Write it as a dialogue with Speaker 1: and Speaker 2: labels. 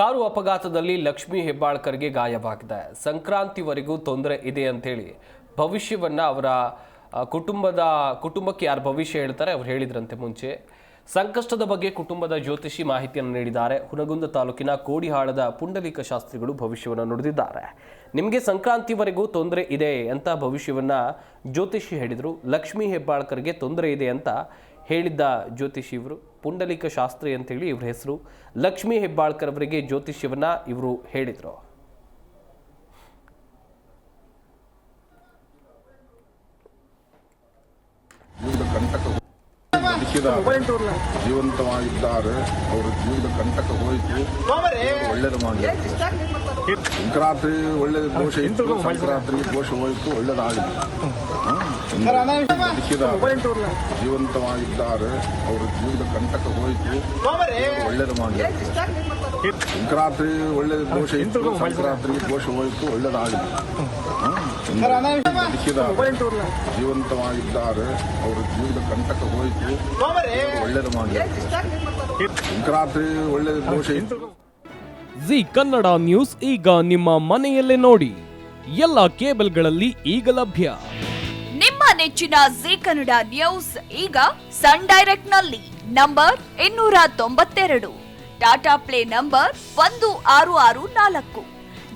Speaker 1: Car ಅಪಘಾತದಲ್ಲಿ ಲಕ್ಷ್ಮಿ ಹೆಬ್ಬಾಳ್ಕರ್ಗೆ ಗಾಯವಾಗಿದೆ. ಸಂಕ್ರಾಂತಿವರೆಗೂ ತೊಂದರೆ ಇದೆ ಅಂತೇಳಿ ಭವಿಷ್ಯವನ್ನು ಅವರ ಕುಟುಂಬದ, ಕುಟುಂಬಕ್ಕೆ ಯಾರು ಭವಿಷ್ಯ ಹೇಳ್ತಾರೆ ಅವ್ರು ಹೇಳಿದ್ರಂತೆ ಮುಂಚೆ. ಸಂಕಷ್ಟದ ಬಗ್ಗೆ ಕುಟುಂಬದ ಜ್ಯೋತಿಷಿ ಮಾಹಿತಿಯನ್ನು ನೀಡಿದ್ದಾರೆ. ಹುನಗುಂದ ತಾಲೂಕಿನ ಕೋಡಿಹಾಳದ ಪುಂಡಲೀಕ ಶಾಸ್ತ್ರಿಗಳು ಭವಿಷ್ಯವನ್ನು ನುಡಿದಿದ್ದಾರೆ. ನಿಮಗೆ ಸಂಕ್ರಾಂತಿವರೆಗೂ ತೊಂದರೆ ಇದೆ ಅಂತ ಭವಿಷ್ಯವನ್ನು ಜ್ಯೋತಿಷಿ ಹೇಳಿದರು. ಲಕ್ಷ್ಮಿ ಹೆಬ್ಬಾಳ್ಕರ್ಗೆ ತೊಂದರೆ ಇದೆ ಅಂತ ಹೇಳಿದ್ದ ಜ್ಯೋತಿಷಿ ಇವರು. ಪುಂಡಲೀಕ ಶಾಸ್ತ್ರಿ ಅಂತೇಳಿ ಇವ್ರ ಹೆಸರು. ಲಕ್ಷ್ಮಿ ಹೆಬ್ಬಾಳ್ಕರ್ ಅವರಿಗೆ ಜ್ಯೋತಿಷ್ಯವನ್ನ ಇವರು ಹೇಳಿದರು
Speaker 2: ಜೀವದ ಕಂಟಕ ಬದುಕಿದ್ದಾರೆ ಜೀವಂತವಾಗಿದ್ದಾರೆ. ಅವರ ಜೀವದ ಕಂಟಕ ಹೋಯಿತು. ಒಳ್ಳೇದು ಮಾಡಿ ಸಂಕ್ರಾಂತಿ ಒಳ್ಳೆಯ ದೋಷ ಇತ್ತು. ಸಂಕ್ರಾಂತಿಗೆ ದೋಷ ಹೋಯಿತು. ಒಳ್ಳೇದಾಗಲಿ ಬದುಕಿದ್ದಾರೆ ಜೀವಂತವಾಗಿದ್ದಾರೆ. ಅವರ ಜೀವದ ಕಂಟಕ ಹೋಯಿತು. ಒಳ್ಳೇದು ಮಾಡಿ ಸಂಕ್ರಾಂತಿ ಒಳ್ಳೆಯ ದೋಷ ಇತ್ತು. ಸಂಕ್ರಾಂತಿಗೆ ದೋಷ ಹೋಯಿತು. ಒಳ್ಳೇದಾಗಲಿ ಬದುಕಿದ್ದಾರೆ ಜೀವಂತವಾಗಿದ್ದಾರೆ. ಅವರ ಜೀವನ ಕಂಟಕ ಹೋಯಿತು. ಒಳ್ಳೇದು ಮಾಡಿ. ಸಂಕ್ರಾಂತಿ ಒಳ್ಳೆ ದೋಷ ಇತ್ತು.
Speaker 3: ಜಿ ಕನ್ನಡ ನ್ಯೂಸ್ ಈಗ ನಿಮ್ಮ ಮನೆಯಲ್ಲೇ ನೋಡಿ. ಎಲ್ಲ ಕೇಬಲ್ಗಳಲ್ಲಿ ಈಗ ಲಭ್ಯ.
Speaker 4: ನಿಮ್ಮ ನೆಚ್ಚಿನ ಜಿ ಕನ್ನಡ ನ್ಯೂಸ್ ಈಗ ಸನ್ ಡೈರೆಕ್ಟ್ನಲ್ಲಿ ನಂಬರ್ ಇನ್ನೂರ ತೊಂಬತ್ತೆರಡು. ಟಾಟಾ ಪ್ಲೇ ನಂಬರ್ ಒಂದು ಆರು ಆರು ನಾಲ್ಕು.